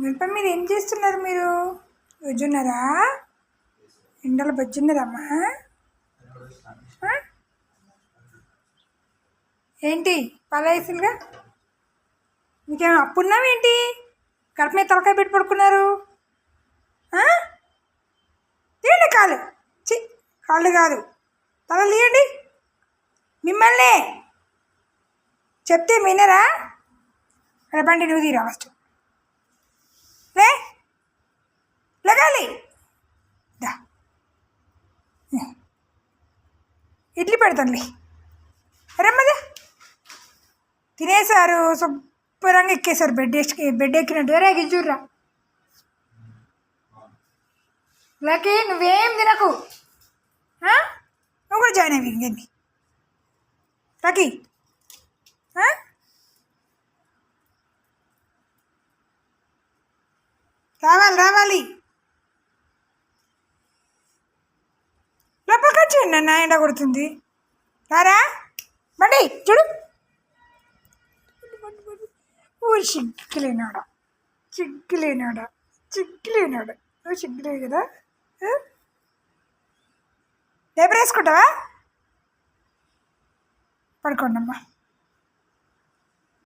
మిరప మీద ఏం చేస్తున్నారు మీరు? రోజున్నారా ఎండలు బజ్జున్నారమ్మా? ఏంటి? ఏంటి పలాయిసులుగా మీకేమైనా అప్పున్నావేంటి కడుపు మీద తలకాయ పెట్టి పడుకున్నారు? తీయండి కాలు. చి కాళ్ళు కాదు. తల తీయండి. మిమ్మల్ని. చెప్తే వినరా? రేపండి నువ్వు తీరా ఫస్ట్. లే లగాలి. ఇడ్లీ పెడతానులే. రమ్మదా. తినేసారు శుభ్రంగా ఎక్కేశారు బెడ్ ఎక్కి బెడ్ ఎక్కినట్టు. రే గిజ్జుర్రా. లకి నువ్వేం తినకు? నువ్వు కూడా జాయిన్ అయ్యి ఇంకేంటి లకి రావాలి రావాలి. లోపలికి వచ్చేయండి అన్న ఎండ కొడుతుంది. రారా? బండి చూడు. ఊరి సిగ్గులేనాడా సిగ్గులేనాడా సిగ్గులేనాడా నువ్వు సిగ్గులే కదా? రేపు వేసుకుంటావా?